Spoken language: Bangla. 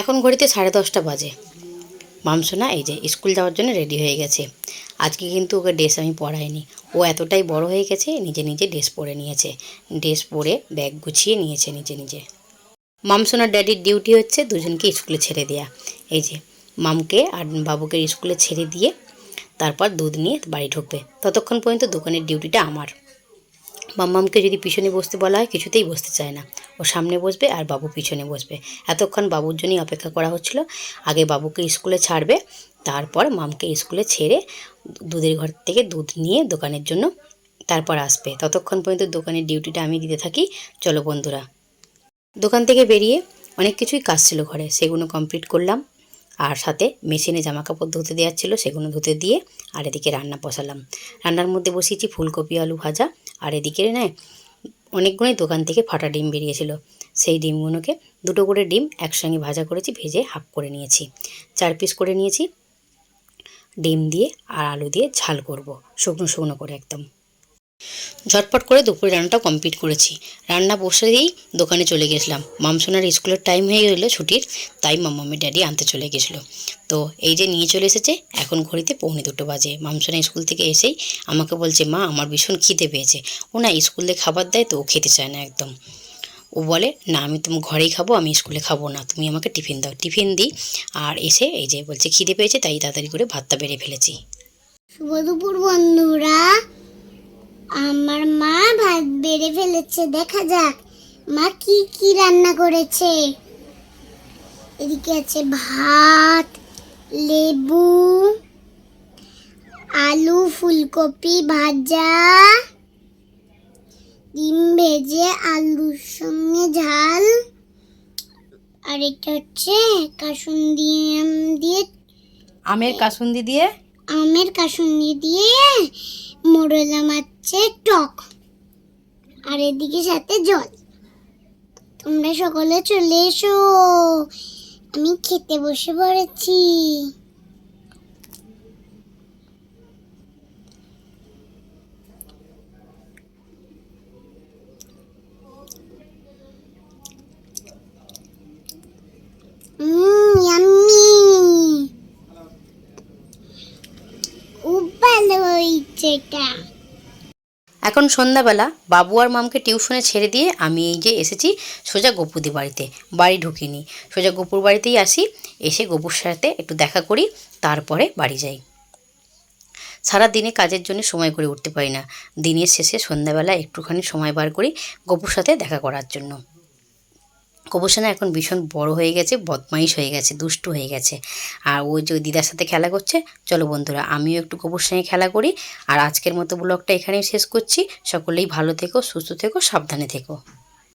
এখন ঘড়িতে সাড়ে দশটা বাজে। মামসোনা এই যে স্কুল যাওয়ার জন্য রেডি হয়ে গেছে। আজকে কিন্তু ওকে ড্রেস আমি পরাইনি। ও এতটাই বড় হয়ে গেছে, নিজে নিজে ড্রেস পরে নিয়েছে। ড্রেস পরে ব্যাগ গুছিয়ে নিয়েছে নিজে নিজে। মামসোনার ড্যাডির ডিউটি হচ্ছে দুজনকে স্কুলে ছেড়ে দেয়া। এই যে মামকে আর বাবুকে স্কুলে ছেড়ে দিয়ে তারপর দুধ নিয়ে বাড়ি ঢুকবে। ততক্ষণ পর্যন্ত দোকানের ডিউটিটা আমার। মাম্মামকে যদি পিছনে বসতে বলা হয়, কিছুতেই বসতে চায় না। ও সামনে বসবে আর বাবু পিছনে বসবে। এতক্ষণ বাবুর জন্যই অপেক্ষা করা হচ্ছিল। আগে বাবুকে স্কুলে ছাড়বে, তারপর মামকে স্কুলে ছেড়ে দুধের ঘর থেকে দুধ নিয়ে দোকানের জন্য তারপর আসবে। ততক্ষণ পর্যন্ত দোকানের ডিউটিটা আমি দিতে থাকি। চলো বন্ধুরা। দোকান থেকে বেরিয়ে অনেক কিছুই কাজ ছিল ঘরে। সেগুলো কমপ্লিট করলাম। আর সাথে মেশিনে জামা কাপড় ধুতে দেওয়ার ছিল সেগুলো ধুতে দিয়ে আর এদিকে রান্না বসালাম। রান্নার মধ্যে বসিয়েছি ফুলকপি, আলু ভাজা। আর এদিকে নয় অনেকগুলোই দোকান থেকে ফাটা ডিম বেরিয়েছিল। সেই ডিমগুলোকে দুটো করে ডিম একসঙ্গে ভাজা করেছি, ভেজে হাফ করে নিয়েছি। চার পিস করে নিয়েছি। ডিম দিয়ে আর আলু দিয়ে ঝাল করব, শুকনো শুকনো করে একদম। ঝটপট করে দুপুরে রান্নাটা কমপ্লিট করেছি। রান্না বসে দিয়েই দোকানে চলে গেছিলাম। মামসোনার স্কুলের টাইম হয়ে গেলো ছুটির, তাই মাম্মামের ড্যাডি আনতে চলে গেছিল। তো এই যে নিয়ে চলে এসেছে, এখন ঘড়িতে পৌনে দুটো বাজে। মামসোনা স্কুল থেকে এসেই আমাকে বলছে, মা, আমার ভীষণ খিদে পেয়েছে। ও না স্কুলে খাবার দেয় তো ও খেতে চায় না একদম। ও বলে, না, আমি তুমি ঘরেই খাব, আমি স্কুলে খাব না। তুমি আমাকে টিফিন দাও, টিফিন দিই। আর এসে এই যে বলছে, খিদে পেয়েছে, তাই তাড়াতাড়ি করে ভাতটা বেড়ে ফেলেছি। শুভ দুপুর বন্ধুরা। আমার মা ভাত বেড়ে ফেলেছে, দেখা যাক। মা কি কি রান্না করেছে? এদিকে আছে ভাত, লেবু, আলু, ফুলকপি ভাজা, ডিম ভেজে আলুর সঙ্গে ঝাল, আর এটা হচ্ছে কাসুন্দি আম দিয়ে আমের কাসুন্দি দিয়ে আমের কাসুন্দি দিয়ে মোরলা মাছের টক। আর এদিকে সাথে জল। তোমরা সকলে চলে এসো। আমি খেতে বসে পড়েছি। উম ইয়াম্মি খুব এখন সন্ধ্যাবেলা বাবু আর মামকে টিউশনে ছেড়ে দিয়ে আমি এই যে এসেছি সোজা গপুদি বাড়িতে। বাড়ি ঢুকিনি। সোজা গপুর বাড়িতেই আসি, এসে গপুর সাথে একটু দেখা করি, তারপরে বাড়ি যাই। সারা দিনে কাজের জন্য সময় করে উঠতে পারি না। দিনের শেষে সন্ধ্যাবেলা একটুখানি সময় বার করি গপুর সাথে দেখা করার জন্য। কবুসানা এখন ভীষণ বড় হয়ে গেছে, বদমাইশ হয়ে গেছে, দুষ্টু হয়ে গেছে। আর ওই যে দিদার সাথে খেলা করছে, চলো বন্ধুরা, আমিও একটু কবুর সঙ্গে খেলা করি। আর আজকের মতো ব্লগটা এখানেই শেষ করছি। সকলেই ভালো থেকো, সুস্থ থেকো, সাবধানে থেকো।